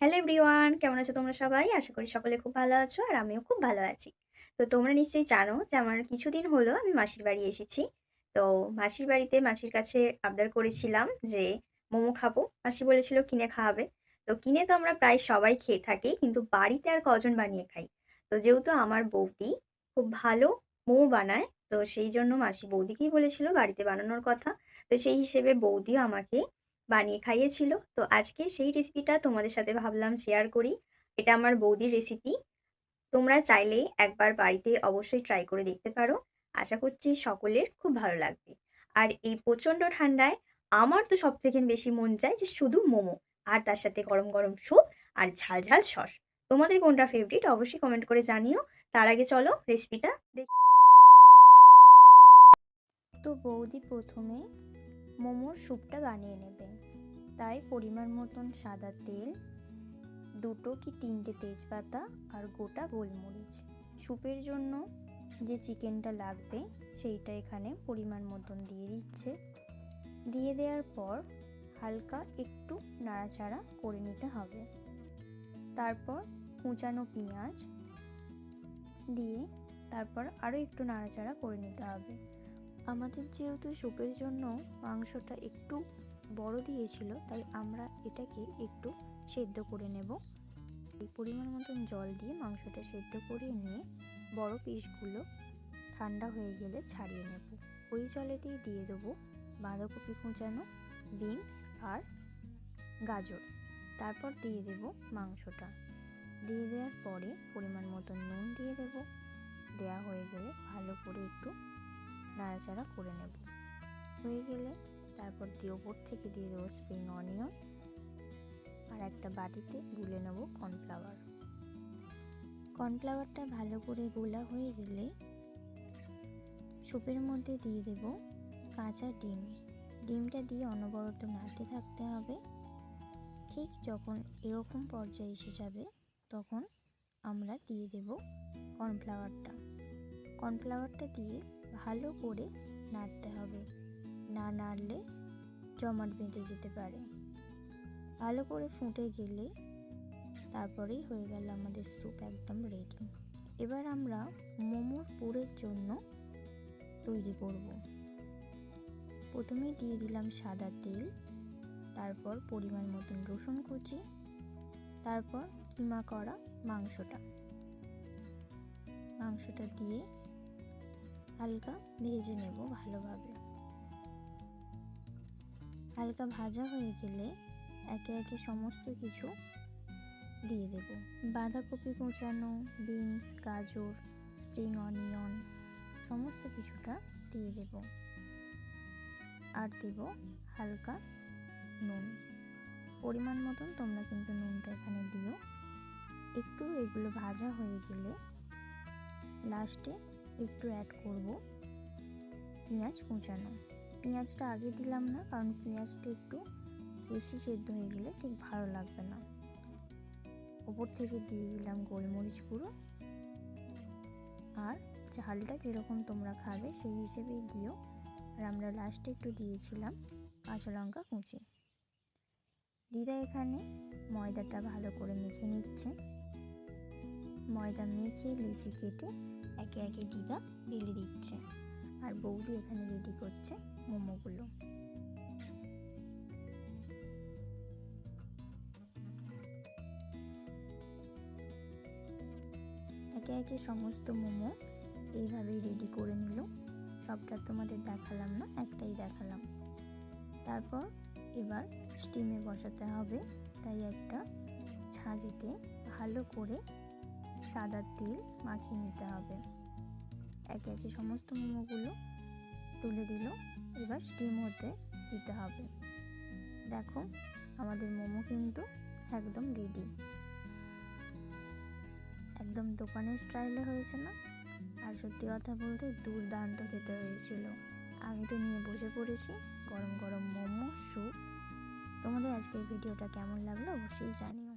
Hello everyone, কেমন আছো তোমরা সবাই? আশা করি সকলে খুব ভালো আছো আর আমিও খুব ভালো আছি। তো তোমরা নিশ্চয়ই জানো যে আমার কিছুদিন হলো আমি মাসির বাড়ি এসেছি। তো মাসির বাড়িতে মাসির কাছে আবদার করেছিলাম যে মোমো খাব। মাসি বলেছিল, কিনে খাওয়াবে। তো কিনে তো আমরা প্রায় সবাই খেয়ে থাকি, কিন্তু বাড়িতে আর কজন বানিয়ে খাই? তো যেহেতু আমার বৌদি খুব ভালো মোমো বানায়, তো সেই জন্য মাসি বৌদিকেই বলেছিল বাড়িতে বানানোর কথা। তো সেই হিসেবে বৌদিও আমাকে বানিয়ে খাইয়েছিল। তো আজকে সেই রেসিপিটা তোমাদের সাথে ভাবলাম শেয়ার করি। এটা আমার বৌদির রেসিপি তোমরা চাইলে একবার বাড়িতে অবশ্যই ট্রাই করে দেখতে পারো। আশা করছি সকলের খুব ভালো লাগবে। আর এই প্রচণ্ড ঠান্ডায় আমার তো সব থেকে বেশি মন চায় যে শুধু মোমো আর তার সাথে গরম গরম স্যুপ আর ঝাল ঝাল সস। তোমাদের কোনটা ফেভারিট অবশ্যই কমেন্ট করে জানিও। তার আগে চলো রেসিপিটা দেখ। তো বৌদি প্রথমে মোমোর স্যুপটা বানিয়ে নেবে। তাই পরিমাণ মতন সাদা তেল, দুটো কি তিনটে তেজপাতা আর গোটা গোলমরিচ। স্যুপের জন্য যে চিকেনটা লাগবে সেইটা এখানে পরিমাণ মতন দিয়ে দিচ্ছে। দিয়ে দেওয়ার পর হালকা একটু নাড়াচাড়া করে নিতে হবে। তারপর কুচানো পেঁয়াজ দিয়ে তারপর আরও একটু নাড়াচাড়া করে নিতে হবে। আমাদের যেহেতু স্যুপের জন্য মাংসটা একটু বড় দিয়েছিল, তাই আমরা এটাকে একটু সেদ্ধ করে নেব। এই পরিমাণ মতন জল দিয়ে মাংসটা সেদ্ধ করে নিয়ে বড় পিসগুলো ঠান্ডা হয়ে গেলে ছাড়িয়ে নেব। ওই জলেতেই দিয়ে দেবো বাঁধাকপি কুচানো, বিনস আর গাজর। তারপর দিয়ে দেব মাংসটা। দিয়ে দেওয়ার পরে পরিমাণ মতন নুন দিয়ে দেব। দেওয়া হয়ে গেলে ভালো করে একটু নাড়াচাড়া করে নেব। হয়ে গেলে তারপর দিয়ে ওপর থেকে দিয়ে দেবো স্প্রিং অনিয়ন আর একটা বাটিতে গুলে নেব কর্নফ্লাওয়ার কর্নফ্লাওয়ারটা ভালো করে গোলা হয়ে গেলে স্যুপের মধ্যে দিয়ে দেব কাঁচা ডিম। ডিমটা দিয়ে অনবরত নাড়তে থাকতে হবে। ঠিক যখন এরকম পর্যায়ে এসে যাবে তখন আমরা দিয়ে দেব কর্নফ্লাওয়ারটা কর্নফ্লাওয়ারটা দিয়ে ভালো করে নাড়তে হবে। না নাড়লে জমাট বেঁধে যেতে পারে। ভালো করে ফুটে গেলে তারপরেই হয়ে গেল আমাদের স্যুপ একদম রেডি এবার আমরা মোমোর পুরের জন্য তৈরি করব। প্রথমে দিয়ে দিলাম সাদা তেল, তারপর পরিমাণ মতন রসুন কুচি, তারপর কিমা করা মাংসটা। মাংসটা দিয়ে হালকা ভেজে নেব ভালোভাবে। হালকা ভাজা হয়ে গেলে একে একে সমস্ত কিছু দিয়ে দেব। বাঁধাকপি কোচানো, বিনস, গাজর, স্প্রিং অনিয়ন সমস্ত কিছুটা দিয়ে দেব। আর দেব হালকা নুন। পরিমাণ মতন তোমরা কিন্তু নুনটা এখানে দিও। একটু এগুলো ভাজা হয়ে গেলে লাস্টে একটু অ্যাড করব। পেঁয়াজ কুচানো। পেঁয়াজটা আগে দিলাম না, কারণ পেঁয়াজটা একটু বেশি সেদ্ধ হয়ে গেলে ঠিক ভালো লাগবে না। ওপর থেকে দিয়ে দিলাম গোলমরিচ গুঁড়ো। আর ঝালটা যেরকম তোমরা খাবে সেই হিসেবেই দিও। আর আমরা লাস্টে একটু দিয়েছিলাম কাঁচা লঙ্কা কুচি। দিদা এখানে ময়দাটা ভালো করে মেখে নিচ্ছে। ময়দা মেখে লিচি কেটে একে একে দিদা বেলে দিচ্ছে। আর বৌদি এখানে রেডি করছে মোমোগুলো। একে একে সমস্ত মোমো এইভাবেই রেডি করে নিল। সবটা তোমাদের দেখালাম না, একটাই দেখালাম। তারপর এবার স্টিমে বসাতে হবে, তাই একটা ছাঁচিতে ভালো করে সাদা তেল মাখিয়ে নিতে হবে। একে একে সমস্ত মোমোগুলো তুলে দিল। এবার স্টিম হতে দিতে হবে। দেখো, আমাদের মোমো কিন্তু একদম রেডি একদম দোকানের স্টাইলে হয়েছে না? আর সত্যি কথা বলতে দুর্দান্ত খেতে হয়েছিল। আমি তো নিয়ে বসে পড়েছি গরম গরম মোমো, স্যুপ। তোমাদের আজকের ভিডিওটা কেমন লাগল অবশ্যই জানিও।